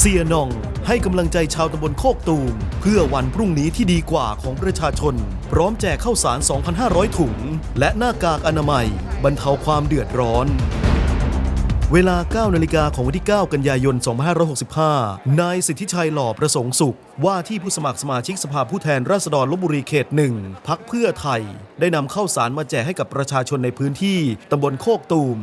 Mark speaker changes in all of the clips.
Speaker 1: เสียนองให้กำลังใจชาวตำบลโคกตูม เพื่อวันพรุ่งนี้ที่ดีกว่าของประชาชน พร้อมแจกข้าวสาร 2,500 ถุง และหน้ากากอนามัย บรรเทาความเดือดร้อน เวลา 9 นาฬิกาของวันที่ 9 กันยายน 2565 นายสิทธิชัยหล่อประสงค์สุข ว่าที่ผู้สมัครสมาชิกสภาผู้แทนราษฎรลบบุรีเขตหนึ่งพักเพื่อไทย ได้นำข้าวสารมาแจกให้กับประชาชนในพื้นที่ตำบลโคกตูม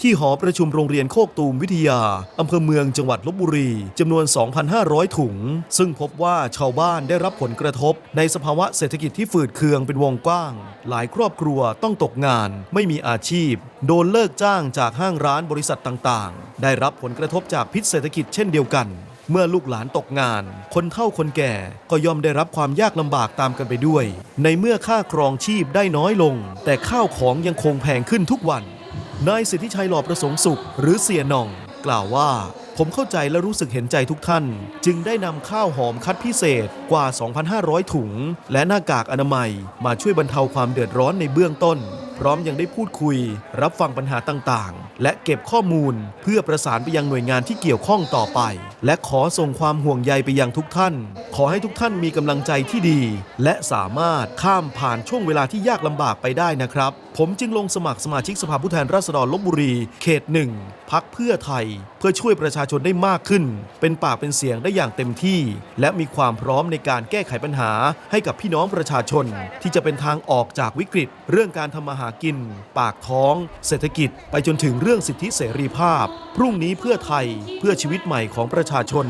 Speaker 1: ที่หอประชุมโรงเรียนโคกตูมวิทยา อำเภอเมืองจังหวัดลบบุรี จำนวน 2,500 ถุง ซึ่งพบว่าชาวบ้านได้รับผลกระทบ ในสภาวะเศรษฐกิจที่ฝืดเคืองเป็นวงกว้าง หลายครอบครัวต้องตกงาน ไม่มีอาชีพ โดนเลิกจ้างจากห้างร้านบริษัทต่างๆ ได้รับผลกระทบจากพิษเศรษฐกิจเช่นเดียวกันเมื่อลูกหลานตกงาน คนเฒ่าคนแก่ก็ย่อมได้รับความยากลำบากตามกันไปด้วย ในเมื่อค่าครองชีพได้น้อยลง แต่ข้าวของยังคงแพงขึ้นทุกวัน นายสิทธิชัยหล่อประสงค์สุข หรือเสียหน่อง กล่าวว่า ผมเข้าใจและรู้สึกเห็นใจทุกท่าน จึงได้นำข้าวหอมคัดพิเศษกว่า 2,500 ถุง และหน้ากากอนามัย มาช่วยบรรเทาความเดือดร้อนในเบื้องต้น พร้อมยังได้พูดคุย รับฟังปัญหาต่างๆ และเก็บข้อมูลเพื่อประสานไปยังหน่วยงานที่เกี่ยวข้องต่อไป และขอส่งความห่วงใยไปยังทุกท่าน ขอให้ทุกท่านมีกำลังใจที่ดี และสามารถข้ามผ่านช่วงเวลาที่ยากลำบากไปได้นะครับ ผมจึงลงสมัครสมาชิกสภาผู้แทนราษฎรลบบุรี เขตหนึ่งพักเพื่อไทย เพื่อช่วยประชาชนได้มากขึ้น เป็นปากเป็นเสียงได้อย่างเต็มที่ และมีความพร้อมในการแก้ไขปัญหา ให้กับพี่น้องประชาชน ที่จะเป็นทางออกจากวิกฤต เรื่องการทำมาหากิน ปากท้อง เศรษฐกิจ ไปจนถึงเรื่องสิทธิเสรีภาพ พรุ่งนี้เพื่อไทยเพื่อชีวิตใหม่ของประชาชน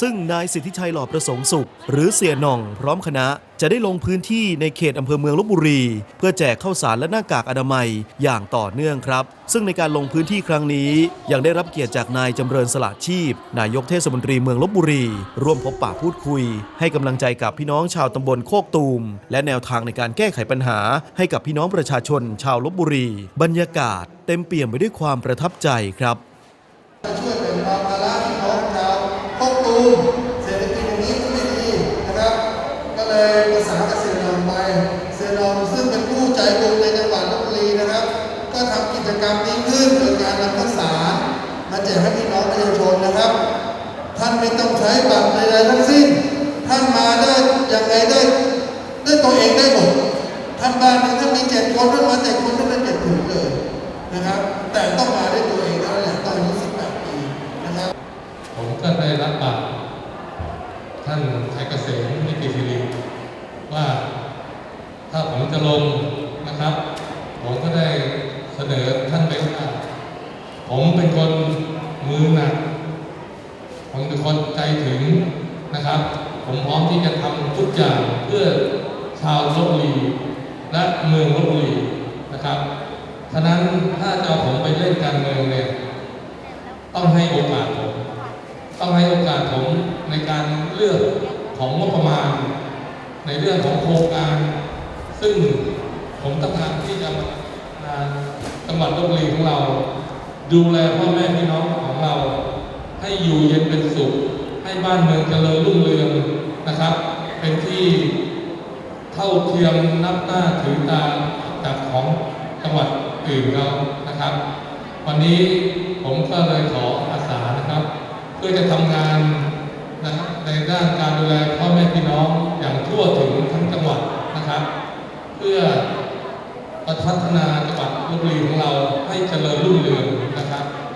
Speaker 1: ซึ่งนายสิทธิชัยหล่อประสงค์สุข หรือเสียน่องพร้อมคณะ จะได้ลงพื้นที่ในเขตอำเภอเมืองลบบุรี เพื่อแจกข้าวสารและหน้ากากอนามัยอย่างต่อเนื่องครับ ซึ่งในการลงพื้นที่ครั้งนี้ยังได้รับเกียรติจากนายจำเริญสละชีพ นายกเทศมนตรีเมืองลบบุรี ร่วมพบปะพูดคุย ให้กำลังใจกับพี่น้องชาวตำบลโคกตูม และแนวทางในการแก้ไขปัญหา ให้กับพี่น้องประชาชนชาวลบบุรี บรรยากาศเต็มเปี่ยมไปด้วยความประทับใจครับ
Speaker 2: น้องประชาชนนะครับ ท่านไม่ต้องใช้บัตรใดๆทั้งสิ้น ท่านมาได้อย่างไรได้ได้ตัวเองได้หมดท่านบ้านนึงถ้ามีเจ็ดคนท่านมาเจ็ดคนท่านได้เจ็ดถุงเลยนะครับ แต่ต้องมาได้ตัวเองเท่านั้นแหละต้องอายุ18ปีนะครับ
Speaker 3: ผมก็ได้รับปากท่านไทยเกษมนิติศิริว่าถ้าผมจะลงนะครับ ผมก็ได้เสนอท่านไปว่าผมเป็นคนมือหนัก ผมเป็นคน ใจถึงนะครับ ผมพร้อมที่จะทำทุกอย่างเพื่อชาวลบบุรีและเมืองลบบุรีนะครับฉะนั้นถ้าจะผมไปเล่นการเมืองเนี่ยต้องให้โอกาสผมต้องให้โอกาสผมในการเลือกของงบประมาณ ในเรื่องของโครงการ ซึ่งผมต้องการที่จะมาจังหวัดลบบุรีของเรา ดูแลพ่อแม่พี่น้องของเรา ให้อยู่เย็นเป็นสุข ให้บ้านเมืองเจริญรุ่งเรืองนะครับ เป็นที่เท่าเทียมนับหน้าถือตาจากของจังหวัดอื่นเรานะครับ วันนี้ผมก็เลยขออาสานะครับ เพื่อจะทำงานนะในด้านการดูแลพ่อแม่พี่น้องอย่างทั่วถึงทั้งจังหวัดนะครับ เพื่อพัฒนาจังหวัดลบบุรีของเราให้เจริญรุ่งเรือง